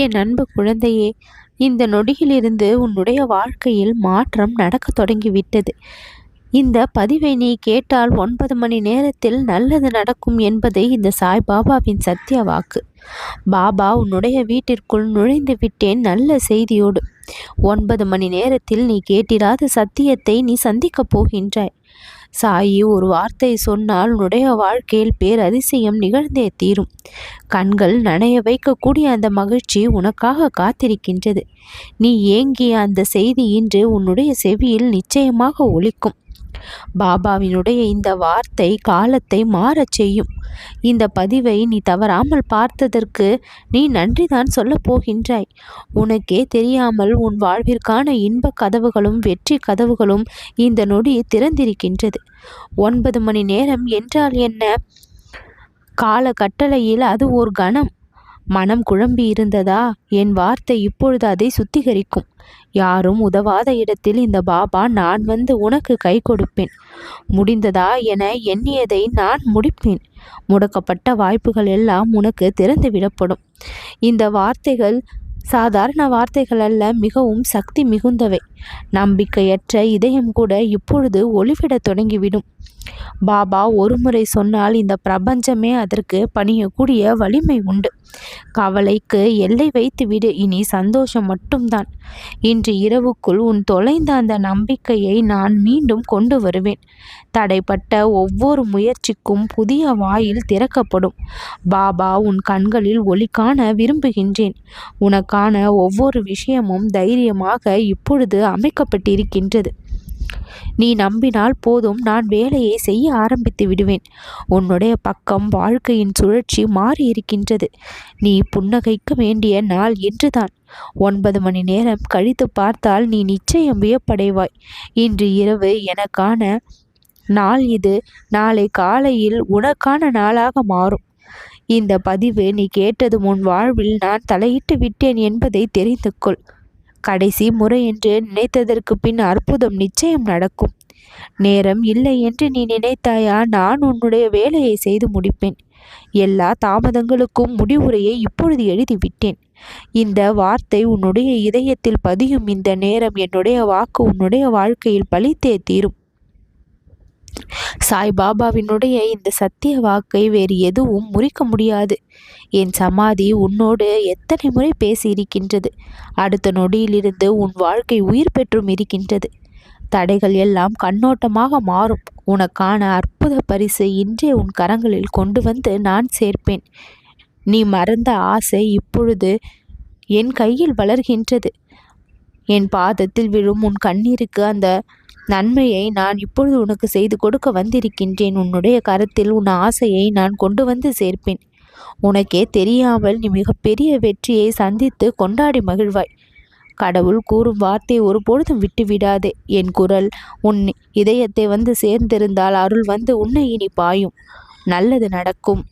என் அன்பு குழந்தையே இந்த நொடியிலிருந்து உன்னுடைய வாழ்க்கையில் மாற்றம் நடக்க தொடங்கிவிட்டது. இந்த பதிவை நீ கேட்டால் ஒன்பது மணி நேரத்தில் நல்லது நடக்கும் என்பது இந்த சாய்பாபாவின் சத்திய வாக்கு. பாபா உன்னுடைய வீட்டிற்குள் நுழைந்து விட்டேன் நல்ல செய்தியோடு. ஒன்பது மணி நேரத்தில் நீ கேட்டிராத சத்தியத்தை நீ சந்திக்கப் போகின்றாய். சாயி ஒரு வார்த்தை சொன்னால் உன்னுடைய வாழ்க்கையில் பேரதிசயம் நிகழ்ந்தே தீரும். கண்கள் நனைய வைக்கக்கூடிய அந்த மகிழ்ச்சி உனக்காக காத்திருக்கின்றது. நீ ஏங்கிய அந்த செய்தி இன்று உன்னுடைய செவியில் நிச்சயமாக ஒலிக்கும். பாபாவினுடைய இந்த வார்த்தை காலத்தை மாறச் செய்யும். இந்த பதிவை நீ தவறாமல் பார்த்ததற்கு நீ நன்றிதான் சொல்லப் போகின்றாய். உனக்கே தெரியாமல் உன் வாழ்விற்கான இன்ப கதவுகளும் வெற்றி கதவுகளும் இந்த நொடி திறந்திருக்கின்றது. ஒன்பது மணி நேரம் என்றால் என்ன? கால கட்டளையில் அது ஒரு கணம். மனம் குழம்பி இருந்ததா? என் வார்த்தை இப்பொழுது அதை சுத்திகரிக்கும். யாரும் உதவாத இடத்தில் இந்த பாபா நான் வந்து உனக்கு கை கொடுப்பேன். முடிந்ததா என எண்ணியதை நான் முடிப்பேன். முடக்கப்பட்ட வாய்ப்புகள் எல்லாம் உனக்கு திறந்து விடப்படும். இந்த வார்த்தைகள் சாதாரண வார்த்தைகள் அல்ல மிகவும் சக்தி மிகுந்தவை. நம்பிக்கையற்ற இதயம் கூட இப்பொழுது ஒளிவிடத் தொடங்கிவிடும். பாபா ஒருமுறை சொன்னால் இந்த பிரபஞ்சமே அதற்கு பணியக்கூடிய வலிமை உண்டு. கவலைக்கு எல்லை வைத்து விடு இனி சந்தோஷம் மட்டும்தான். இன்று இரவுக்குள் உன் தொலைந்த அந்த நம்பிக்கையை நான் மீண்டும் கொண்டு வருவேன். தடைப்பட்ட ஒவ்வொரு முயற்சிக்கும் புதிய வாயில் திறக்கப்படும். பாபா உன் கண்களில் ஒளி காண விரும்புகின்றேன். உனக்கான ஒவ்வொரு விஷயமும் தைரியமாக இப்பொழுது அமைக்கப்பட்டிருக்கின்றது. நீ நம்பினால் போதும் நான் வேலையை செய்ய ஆரம்பித்து விடுவேன். உன்னுடைய பக்கம் வாழ்க்கையின் சுழற்சி மாறி இருக்கின்றது நீ புன்னகைக்க வேண்டிய நாள் இன்றுதான். ஒன்பது மணி நேரம் கழித்து பார்த்தால் நீ நிச்சயம் வியப்படைவாய். இன்று இரவு எனக்கான நாள் இது. நாளை காலையில் உனக்கான நாளாக மாறும். இந்த பதிவு நீ கேட்டது உன் வாழ்வில் நான் தலையிட்டு விட்டேன் என்பதை தெரிந்து கொள். கடைசி முறை என்று நினைத்ததற்கு பின் அற்புதம் நிச்சயம் நடக்கும். நேரம் இல்லை என்று நீ நினைத்தாயா? நான் உன்னுடைய வேலையை செய்து முடிப்பேன். எல்லா தாமதங்களுக்கும் முடிவுரையை இப்பொழுது எழுதிவிட்டேன். இந்த வார்த்தை உன்னுடைய இதயத்தில் பதியும். இந்த நேரம் என்னுடைய வாக்கு உன்னுடைய வாழ்க்கையில் பழித்தே தீரும். சாய்பாபாவினுடைய இந்த சத்திய வாக்கை வேறு எதுவும் முறிக்க முடியாது. என் சமாதி உன்னோடு எத்தனை முறை பேசியிருக்கின்றது? அடுத்த நொடியிலிருந்து உன் வாழ்க்கை உயிர் பெற்றும் இருக்கின்றது. தடைகள் எல்லாம் கண்ணோட்டமாக மாறும். உனக்கான அற்புத பரிசு இன்றே உன் கரங்களில் கொண்டு வந்து நான் சேர்ப்பேன். நீ மறந்த ஆசை இப்பொழுது என் கையில் வளர்கின்றது. என் பாதத்தில் விழும் உன் கண்ணீருக்கு அந்த நன்மையை நான் இப்பொழுது உனக்கு செய்து கொடுக்க வந்திருக்கின்றேன். உன்னுடைய கரத்தில் உன் ஆசையை நான் கொண்டு வந்து சேர்ப்பேன். உனக்கே தெரியாமல் நீ மிகப்பெரிய வெற்றியை சந்தித்து கொண்டாடி மகிழ்வாய். கடவுள் கூறும் வார்த்தை ஒருபொழுதும் விட்டுவிடாதே. என் குரல் உன் இதயத்தை வந்து சேர்ந்திருந்தால் அருள் வந்து உன்னை இனி பாயும். நல்லது நடக்கும்.